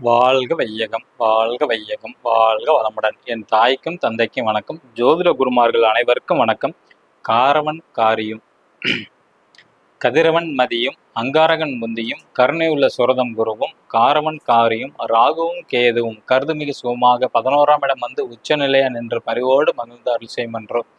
வாழ்க வையகம் வாழ்க வையகம் வாழ்க வளமுடன். என் தாய்க்கும் தந்தைக்கும் வணக்கம். ஜோதிட குருமார்கள் அனைவருக்கும் வணக்கம். காரவன் காரியும் கதிரவன் மதியும் அங்காரகன் முந்தியும் கருணை உள்ள சுரதம் குருவும் காரவன் காரியும் ராகுவும் கேதுவும் கருதுமிகு சுகமாக பதினோராம் இடம் வந்து உச்சநிலையா நின்று பரிவோடு மகிழ்ந்த அருள் செய்மன்றோம்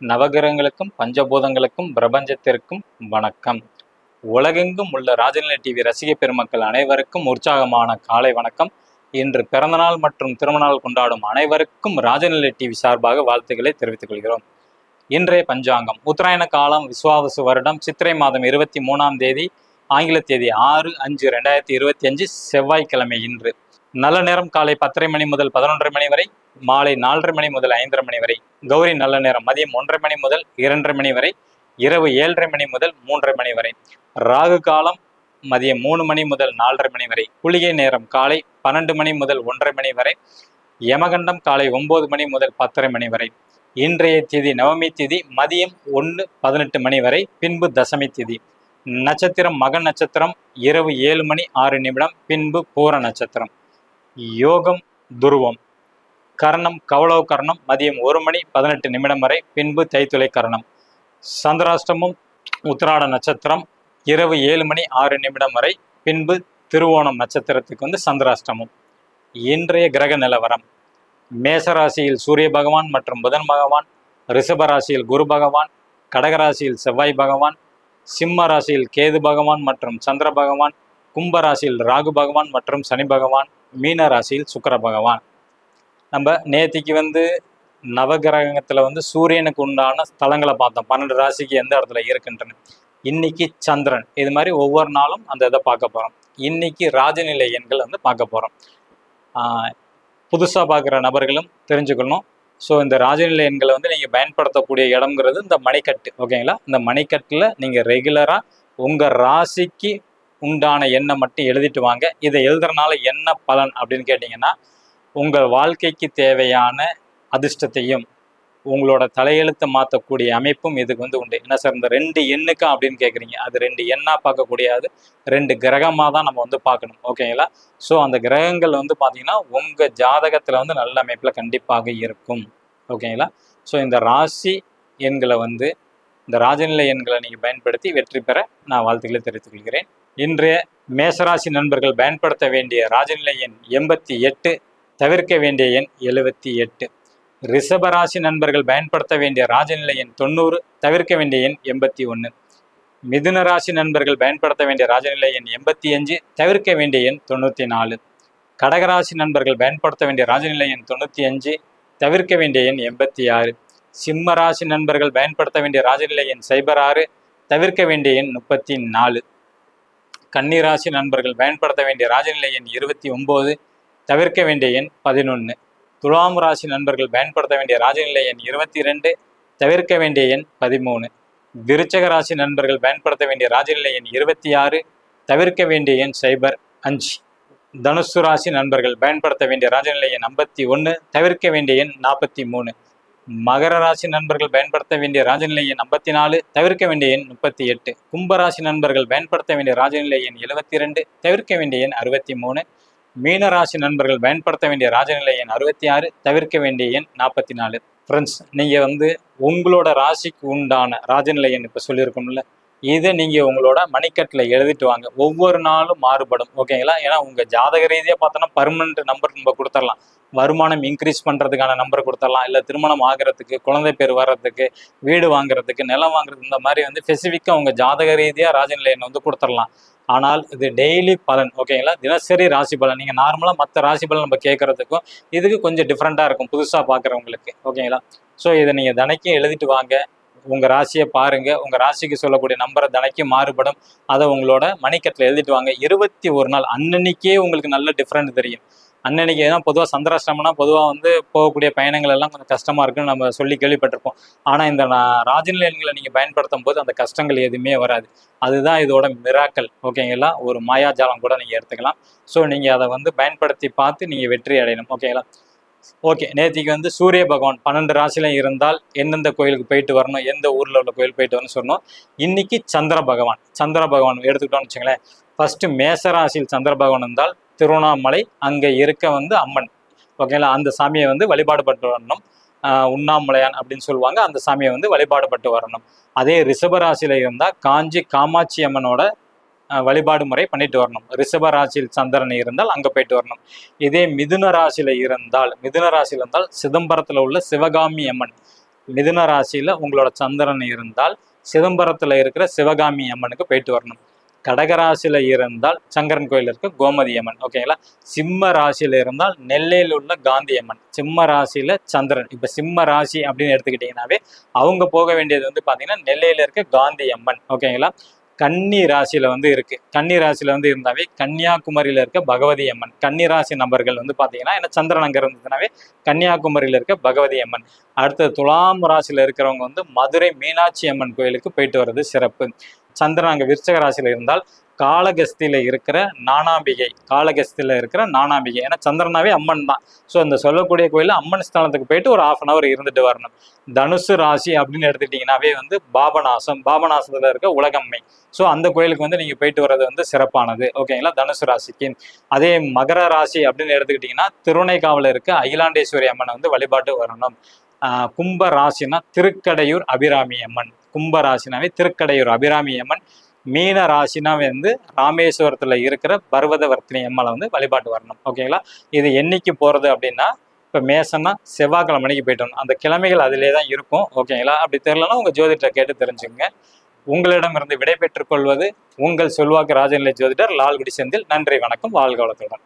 நவகிரகங்களுக்கும் பஞ்சபூதங்களுக்கும் பிரபஞ்சத்திற்கும் வணக்கம். உலகெங்கும் உள்ள ராஜநிலை டிவி ரசிக பெருமக்கள் அனைவருக்கும் உற்சாகமான காலை வணக்கம். இன்று பிறந்தநாள் மற்றும் திருமணநாள் கொண்டாடும் அனைவருக்கும் ராஜநிலை டிவி சார்பாக வாழ்த்துக்களை தெரிவித்துக் கொள்கிறோம். இன்றைய பஞ்சாங்கம் உத்தராயண காலம் விஸ்வாவசு வருடம் சித்திரை மாதம் இருபத்தி மூணாம் தேதி ஆங்கில தேதி ஆறு அஞ்சு ரெண்டாயிரத்தி இருபத்தி அஞ்சு செவ்வாய்க்கிழமை இன்று. நல்ல நேரம் காலை பத்தரை மணி முதல் பதினொன்றரை மணி வரை மாலை நாலரை மணி முதல் ஐந்தரை மணி வரை கௌரி நல்ல நேரம் மதியம் ஒன்றரை மணி முதல் இரண்டரை மணி வரை இரவு ஏழரை மணி முதல் மூன்றரை மணி வரை. ராகு காலம் மதியம் மூணு மணி முதல் நாலரை மணி வரை. குளிகை நேரம் காலை பன்னெண்டு மணி முதல் ஒன்றரை மணி வரை. யமகண்டம் காலை ஒன்பது மணி முதல் பத்தரை மணி வரை. இன்றைய திதி நவமி திதி மதியம் ஒன்று பதினெட்டு மணி வரை பின்பு தசமி திதி. நட்சத்திரம் மக நட்சத்திரம் இரவு ஏழு மணி ஆறு நிமிடம் பின்பு பூர நட்சத்திரம். யோகம் துருவம். கரணம் கவளோ கரணம் மதியம் ஒரு மணி பதினெட்டு நிமிடம் வரை பின்பு தைத்துளை கரணம். சந்திராஷ்டமம் உத்திராட நட்சத்திரம் இரவு ஏழு மணி ஆறு நிமிடம் வரை பின்பு திருவோணம் நட்சத்திரத்துக்கு வந்து சந்திராஷ்டமம். இன்றைய கிரக நிலவரம். மேசராசியில் சூரிய பகவான் மற்றும் புதன் பகவான் ரிஷபராசியில் குரு பகவான் கடகராசியில் செவ்வாய் பகவான் சிம்ம ராசியில் கேது பகவான் மற்றும் சந்திர பகவான் கும்பராசியில் ராகு பகவான் மற்றும் சனி பகவான் மீன ராசியில் சுக்கர பகவான். நம்ம நேத்திக்கு வந்து நவகிரகத்தில் வந்து சூரியனுக்கு உண்டான ஸ்தலங்களை பார்த்தோம். பன்னெண்டு ராசிக்கு எந்த இடத்துல இருக்குன்ட்டுன்னு இன்னைக்கு சந்திரன். இது மாதிரி ஒவ்வொரு நாளும் அந்த இதை பார்க்க போகிறோம் இன்னைக்கு ராஜநிலை எண்கள் வந்து பார்க்க போகிறோம் புதுசாக பார்க்குற நபர்களும் தெரிஞ்சுக்கணும். ஸோ இந்த ராஜநிலை எண்களை வந்து நீங்கள் பயன்படுத்தக்கூடிய இடம்ங்கிறது இந்த மணிக்கட்டு ஓகேங்களா? இந்த மணிக்கட்டில் நீங்கள் ரெகுலராக உங்கள் ராசிக்கு உண்டான எண்ணை மட்டும் எழுதிட்டு வாங்க. இதை எழுதுறதுனால என்ன பலன் அப்படின்னு கேட்டிங்கன்னா உங்கள் வாழ்க்கைக்கு தேவையான அதிர்ஷ்டத்தையும் உங்களோட தலையெழுத்தை மாற்றக்கூடிய அமைப்பும் இதுக்கு வந்து உண்டு. என்ன சார் இந்த ரெண்டு எண்ணுக்கா அப்படின்னு கேட்குறீங்க அது ரெண்டு எண்ணா பார்க்கக்கூடியது ரெண்டு கிரகமாக தான் நம்ம வந்து பார்க்கணும். ஓகேங்களா ஸோ அந்த கிரகங்கள் வந்து பார்த்தீங்கன்னா உங்கள் ஜாதகத்தில் வந்து நல்ல அமைப்பில் கண்டிப்பாக இருக்கும். ஓகேங்களா ஸோ இந்த ராசி எண்களை வந்து இந்த ராஜநிலை எண்களை நீங்கள் பயன்படுத்தி வெற்றி பெற நான் வாழ்த்துக்களை தெரிவித்துக் கொள்கிறேன். இன்றைய மேசராசி நண்பர்கள் பயன்படுத்த வேண்டிய ராஜநிலை எண் எண்பத்தி எட்டு தவிர்க்க வேண்டிய எண் எழுபத்தி எட்டு. ரிஷபராசி நண்பர்கள் பயன்படுத்த வேண்டிய ராஜநிலை எண் தொண்ணூறு தவிர்க்க வேண்டிய எண் எண்பத்தி ஒன்று மிதுன ராசி நண்பர்கள் பயன்படுத்த வேண்டிய ராஜநிலை எண் எண்பத்தி அஞ்சு தவிர்க்க வேண்டிய எண் தொண்ணூற்றி நாலு. கடகராசி நண்பர்கள் பயன்படுத்த வேண்டிய ராஜநிலை எண் தொண்ணூற்றி அஞ்சு தவிர்க்க வேண்டிய எண் எண்பத்தி ஆறு. சிம்ம ராசி நண்பர்கள் பயன்படுத்த வேண்டிய ராஜநிலை எண் சைபர் ஆறு தவிர்க்க வேண்டிய எண் முப்பத்தி நாலு. கன்னிராசி நண்பர்கள் பயன்படுத்த வேண்டிய ராஜநிலை எண் இருபத்தி ஒம்பது தவிர்க்க வேண்டிய எண் பதினொன்று துலாம் ராசி நண்பர்கள் பயன்படுத்த வேண்டிய ராஜநிலை எண் இருபத்தி ரெண்டு தவிர்க்க வேண்டிய எண் பதிமூணு. விருச்சக ராசி நண்பர்கள் பயன்படுத்த வேண்டிய ராஜநிலை எண் இருபத்தி ஆறு தவிர்க்க வேண்டிய எண் சைபர் அஞ்சு. தனுசு ராசி நண்பர்கள் பயன்படுத்த வேண்டிய ராஜநிலை எண் ஐம்பத்தி ஒன்று தவிர்க்க வேண்டிய எண் நாற்பத்தி மூணு. மகர ராசி நண்பர்கள் பயன்படுத்த வேண்டிய ராஜநிலை எண் ஐம்பத்தி நாலு தவிர்க்க வேண்டிய எண் முப்பத்தி எட்டு. கும்பராசி நண்பர்கள் பயன்படுத்த வேண்டிய ராஜநிலை எண் எழுபத்தி ரெண்டு தவிர்க்க வேண்டிய எண் அறுபத்தி மூணு. மீன ராசி நண்பர்கள் பயன்படுத்த வேண்டிய ராஜநிலை எண் அறுபத்தி ஆறு தவிர்க்க வேண்டிய எண் நாற்பத்தி நாலு. ஃப்ரெண்ட்ஸ் நீங்கள் வந்து உங்களோட ராசிக்கு உண்டான ராஜநிலை எண் இப்போ சொல்லியிருக்கோம்ல இதை நீங்கள் உங்களோட மணிக்கட்டில் எழுதிட்டு வாங்க. ஒவ்வொரு நாளும் மாறுபடும். ஓகேங்களா ஏன்னா உங்கள் ஜாதக ரீதியாக பார்த்தோன்னா பர்மனெண்ட் நம்பர் நம்ம கொடுத்துடலாம். வருமானம் இன்க்ரீஸ் பண்ணுறதுக்கான நம்பர் கொடுத்துடலாம். இல்லை திருமணம் ஆகிறதுக்கு குழந்தை பேர் வர்றதுக்கு வீடு வாங்குறதுக்கு நிலம் வாங்குறது இந்த மாதிரி வந்து ஸ்பெசிஃபிக்காக உங்கள் ஜாதக ரீதியாக ராஜநிலை வந்து கொடுத்துடலாம். ஆனால் இது டெய்லி பலன். ஓகேங்களா தினசரி ராசி பலன். நீங்கள் நார்மலாக மற்ற ராசி பலன் நம்ம கேட்குறதுக்கும் இதுக்கு கொஞ்சம் டிஃப்ரெண்ட்டாக இருக்கும். புதுசாக பார்க்குறவங்களுக்கு ஓகேங்களா ஸோ இதை நீங்கள் தினைக்கும் எழுதிட்டு வாங்க. உங்கள் ராசியை பாருங்கள் உங்கள் ராசிக்கு சொல்லக்கூடிய நம்பரை தலைக்கு மாறுபடும். அதை உங்களோட மணிக்கட்டில் எழுதிட்டு வாங்க. இருபத்தி ஒரு நாள் அன்னன்னைக்கே உங்களுக்கு நல்ல டிஃப்ரெண்ட் தெரியும். அன்னன்னைக்கு ஏன்னா பொதுவாக சந்திராஷ்டமம்னா பொதுவாக வந்து போகக்கூடிய பயணங்கள் எல்லாம் கொஞ்சம் கஷ்டமா இருக்குன்னு நம்ம சொல்லி கேள்விப்பட்டிருப்போம். ஆனால் இந்த ராஜநிலையங்களை நீங்கள் பயன்படுத்தும் போது அந்த கஷ்டங்கள் எதுவுமே வராது. அதுதான் இதோட மிராக்கல் ஓகேங்களா ஒரு மாயாஜாலம் கூட நீங்கள் எடுத்துக்கலாம். ஸோ நீங்கள் அதை வந்து பயன்படுத்தி பார்த்து நீங்கள் வெற்றி அடையணும். ஓகேங்களா ஓகே நேத்திக்கு வந்து சூரிய பகவான் பன்னெண்டு ராசிலையும் இருந்தால் எந்தெந்த கோயிலுக்கு போயிட்டு வரணும் எந்த ஊர்ல உள்ள கோயில் போயிட்டு வரணும்னு சொன்னோம். இன்னைக்கு சந்திர பகவான் சந்திர பகவான் எடுத்துக்கிட்டோம்னு வச்சுங்களேன் ஃபர்ஸ்ட் மேச ராசியில் சந்திர பகவான் இருந்தால் திருவண்ணாமலை அங்கே இருக்க வந்து அம்மன். ஓகேங்களா? அந்த சாமியை வந்து வழிபாடு பட்டு வரணும். ஆஹ் உண்ணாமலையான் அப்படின்னு சொல்லுவாங்க. அந்த சாமியை வந்து வழிபாடு பட்டு வரணும். அதே ரிஷபராசியில் இருந்தால் காஞ்சி காமாட்சி அம்மனோட வழிபாடு முறை பண்ணிட்டு வரணும். ரிஷப ராசியில் சந்திரன் இருந்தால் அங்க போயிட்டு வரணும். இதே மிதுன ராசியில இருந்தால் மிதுன ராசியில் இருந்தால் சிதம்பரத்துல உள்ள சிவகாமி அம்மன். மிதுன ராசியில உங்களோட சந்திரன் இருந்தால் சிதம்பரத்துல இருக்கிற சிவகாமி அம்மனுக்கு போயிட்டு வரணும். கடகராசியில் இருந்தால் சங்கரன் கோயில் இருக்க கோமதி அம்மன் ஓகேங்களா சிம்ம ராசியில இருந்தால் நெல்லையில் உள்ள காந்தி அம்மன். சிம்ம ராசியில சந்திரன். இப்ப சிம்ம ராசி அப்படின்னு எடுத்துக்கிட்டீங்கன்னாவே அவங்க போக வேண்டியது வந்து பாத்தீங்கன்னா நெல்லையில இருக்க காந்தி அம்மன் ஓகேங்களா கன்னி ராசியில வந்து இருக்கு. கன்னி ராசியில வந்து இருந்தாவே கன்னியாகுமரியில இருக்க பகவதி அம்மன். கன்னி ராசி நபர்கள் வந்து பாத்தீங்கன்னா ஏன்னா சந்திரன் அங்க இருந்ததுனாவே கன்னியாகுமரியில இருக்க பகவதி அம்மன். அடுத்தது துலாம் ராசியில இருக்கிறவங்க வந்து மதுரை மீனாட்சி அம்மன் கோயிலுக்கு போயிட்டு வர்றது சிறப்பு. சந்திரன் அங்க விருச்சக ராசியில இருந்தால் காலகஸ்தியில் இருக்கிற நானாம்பிகை காலகஸ்தியில் இருக்கிற நானாம்பிகை. ஏன்னா சந்திரனாவே அம்மன் தான். ஸோ இந்த சொல்லக்கூடிய கோயிலில் அம்மன் ஸ்தானத்துக்கு போயிட்டு ஒரு ஆஃப் அன் அவர் இருந்துட்டு வரணும். தனுசு ராசி அப்படின்னு எடுத்துக்கிட்டிங்கனாவே வந்து பாபநாசம் பாபநாசத்தில் இருக்க உலகம்மை. ஸோ அந்த கோயிலுக்கு வந்து நீங்கள் போயிட்டு வர்றது வந்து சிறப்பானது. ஓகேங்களா தனுசு ராசிக்கு. அதே மகர ராசி அப்படின்னு எடுத்துக்கிட்டிங்கன்னா திருநெய்காவில் இருக்க அகிலாண்டேஸ்வரி அம்மனை வந்து வழிபாட்டு வரணும். கும்ப ராசினா திருக்கடையூர் அபிராமி அம்மன். கும்ப ராசினாவே திருக்கடையூர் அபிராமி அம்மன். மீன ராசினா வந்து ராமேஸ்வரத்தில் இருக்கிற பர்வதவர்த்தினி அம்மனை வந்து வழிபாட்டு வரணும். ஓகேங்களா இது என்னைக்கு போகிறது அப்படின்னா இப்போ மேசன்னா செவ்வாய்க்கிழமை மணிக்கு போயிட்டு வரணும். அந்த கிழமைகள் அதிலே தான் இருக்கும் ஓகேங்களா அப்படி தெரியலனா உங்கள் ஜோதிடரை கேட்டு தெரிஞ்சுங்க உங்களிடமிருந்து விடை பெற்றுக்கொள்வது உங்கள் சொல்வாக்கு ராஜநிலை ஜோதிடர் லால்குடி செந்தில். நன்றி வணக்கம். வாழ்க வளத்துடன்.